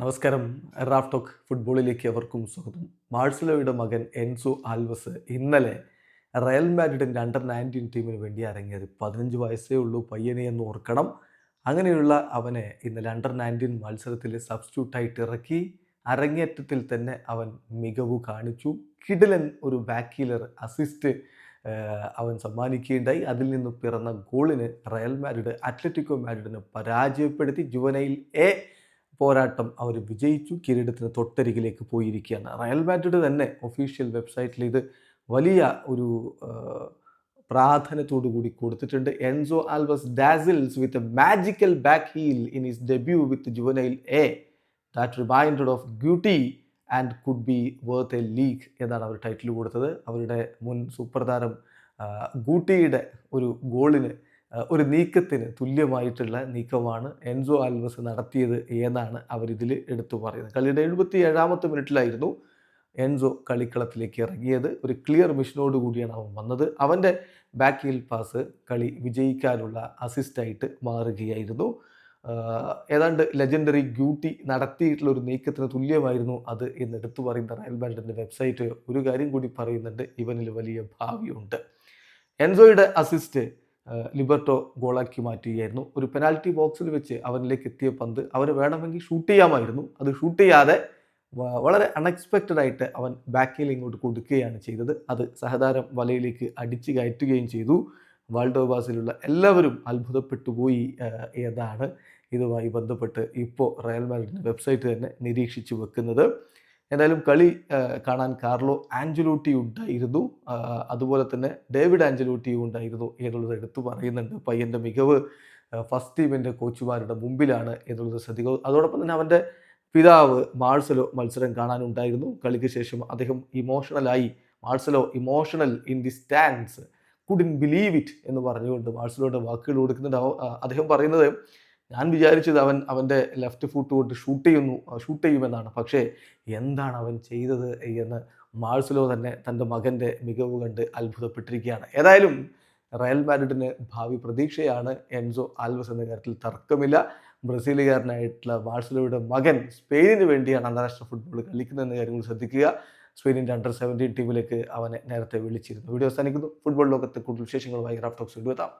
നമസ്കാരം. Raf talk ഫുട്ബോളിലേക്ക് അവർക്കും സ്വാഗതം. മാഴ്സലോയുടെ മകൻ എൻസോ ആൽവസ് ഇന്നലെ റയൽ മാഡ്രിഡിന്റെ അണ്ടർ നയന്റീൻ ടീമിന് വേണ്ടി ഇറങ്ങിയത് പതിനഞ്ച് വയസ്സേ ഉള്ളൂ പയ്യനെ എന്ന് ഓർക്കണം. അങ്ങനെയുള്ള അവനെ ഇന്നലെ അണ്ടർ നയന്റീൻ മത്സരത്തിൽ സബ്സ്റ്റിറ്റ്യൂട്ടായിട്ട് ഇറക്കി. അരങ്ങേറ്റത്തിൽ തന്നെ അവൻ മികവ് കാണിച്ചു. കിടിലൻ ഒരു ബാക്ക് ഹീലർ അസിസ്റ്റ് അവൻ സമ്മാനിക്കുകയുണ്ടായി. അതിൽ നിന്ന് പിറന്ന ഗോളിന് റയൽ മാഡ്രിഡ് അത്ലറ്റിക്കോ മാഡ്രിഡിനെ പരാജയപ്പെടുത്തി. ജുവനയിൽ എ പോരാട്ടം അവർ വിജയിച്ചു കിരീടത്തിന് തൊട്ടരികിലേക്ക് പോയിരിക്കുകയാണ്. റയൽ മാഡ്രിഡ് തന്നെ ഒഫീഷ്യൽ വെബ്സൈറ്റിൽ ഇത് വലിയ ഒരു പ്രാധാന്യത്തോടുകൂടി കൊടുത്തിട്ടുണ്ട്. Enzo Alves dazzles with a magical back heel in his debut with juvenile a that reminded of beauty and could be worth a league എന്നാണ് അവർ ടൈറ്റിൽ കൊടുത്തത്. അവരുടെ മുൻ സൂപ്പർ താരം ഗൂട്ടിയുടെ ഒരു ഗോളിന് ഒരു നീക്കത്തിന് തുല്യമായിട്ടുള്ള നീക്കമാണ് എൻസോ ആൽവസ് നടത്തിയത് എന്നാണ് അവരിതിൽ എടുത്തു പറയുന്നത്. കളിയുടെ എഴുപത്തി ഏഴാമത്തെ മിനിറ്റിലായിരുന്നു എൻസോ കളിക്കളത്തിലേക്ക് ഇറങ്ങിയത്. ഒരു ക്ലിയർ മിഷനോട് കൂടിയാണ് അവൻ വന്നത്. അവന്റെ ബാക്ക് ഹീൽ പാസ് കളി വിജയിക്കാനുള്ള അസിസ്റ്റായിട്ട് മാറുകയായിരുന്നു. ഏതാണ്ട് ലെജൻഡറി ഗ്യൂട്ടി നടത്തിയിട്ടുള്ള ഒരു നീക്കത്തിന് തുല്യമായിരുന്നു അത് എന്ന് എടുത്തു പറയുന്ന റയൽ മാഡ്രിഡിന്റെ വെബ്സൈറ്റ് ഒരു കാര്യം കൂടി പറയുന്നുണ്ട്. ഇവനിൽ വലിയ ഭാവിയുണ്ട്. എൻസോയുടെ അസിസ്റ്റ് ലിബർട്ടോ ഗോളാക്കി മാറ്റുകയായിരുന്നു. ഒരു പെനാൽറ്റി ബോക്സിൽ വെച്ച് അവനിലേക്ക് എത്തിയ പന്ത് അവർ വേണമെങ്കിൽ ഷൂട്ട് ചെയ്യാമായിരുന്നു. അത് ഷൂട്ട് ചെയ്യാതെ വളരെ അൺഎക്സ്പെക്റ്റഡ് ആയിട്ട് അവൻ ബാക്കിൽ ഇങ്ങോട്ട് കൊടുക്കുകയാണ് ചെയ്തത്. അത് സഹതാരം വലയിലേക്ക് അടിച്ച് കയറ്റുകയും ചെയ്തു. വാൾഡോബാസിലുള്ള എല്ലാവരും അത്ഭുതപ്പെട്ടു പോയി ഏതാണ് ഇതുമായി ബന്ധപ്പെട്ട് ഇപ്പോൾ റയൽ മാഡ്രിഡിന്റെ വെബ്സൈറ്റ് തന്നെ നിരീക്ഷിച്ചു വെക്കുന്നത്. എന്തായാലും കളി കാണാൻ കാർലോ ആഞ്ചലോട്ടി ഉണ്ടായിരുന്നു. അതുപോലെ തന്നെ ഡേവിഡ് ആഞ്ചലോട്ടിയും ഉണ്ടായിരുന്നു എന്നുള്ളത് എടുത്തു പറയുന്നുണ്ട്. പയ്യന്റെ മികവ് ഫസ്റ്റ് ടീമിന്റെ കോച്ചുമാരുടെ മുമ്പിലാണ് എന്നുള്ളത് ശ്രദ്ധിക്കുക. അതോടൊപ്പം തന്നെ അവന്റെ പിതാവ് മാഴ്സലോ മത്സരം കാണാനുണ്ടായിരുന്നു. കളിക്ക് ശേഷം അദ്ദേഹം ഇമോഷണലായി Marcelo emotional in the stands couldn't believe it എന്ന് പറഞ്ഞുകൊണ്ട് മാഴ്സലോയുടെ വാക്കുകൾ കൊടുക്കുന്നുണ്ട്. അദ്ദേഹം പറയുന്നത് ഞാൻ വിചാരിച്ചത് അവൻ അവന്റെ ലെഫ്റ്റ് ഫുട്ട് കൊണ്ട് ഷൂട്ട് ചെയ്യുന്നു ഷൂട്ട് ചെയ്യുമെന്നാണ്. പക്ഷേ എന്താണ് അവൻ ചെയ്തത് എന്ന് മാഴ്സലോ തന്നെ തന്റെ മകന്റെ മികവ് കണ്ട് അത്ഭുതപ്പെട്ടിരിക്കുകയാണ്. ഏതായാലും റയൽ മാഡ്രിഡിന് ഭാവി പ്രതീക്ഷയാണ്. എൻസോ ആൽവസ് എന്ന കാര്യത്തിൽ തർക്കമില്ല. ബ്രസീലുകാരനായിട്ടുള്ള മാഴ്സലോയുടെ മകൻ സ്പെയിനിന് വേണ്ടിയാണ് അന്താരാഷ്ട്ര ഫുട്ബോൾ കളിക്കുന്നതെന്ന കാര്യങ്ങൾ ശ്രദ്ധിക്കുക. സ്പെയിനിന്റെ അണ്ടർ സെവന്റീൻ ടീമിലേക്ക് അവനെ നേരത്തെ വിളിച്ചിരുന്നു. വീഡിയോ അവസാനിക്കുന്നു. ഫുട്ബോൾ ലോകത്തെ കൂടുതൽ വിശേഷങ്ങളുമായി റാഫ്റ്റോക്സ് കൊണ്ടുവെത്താം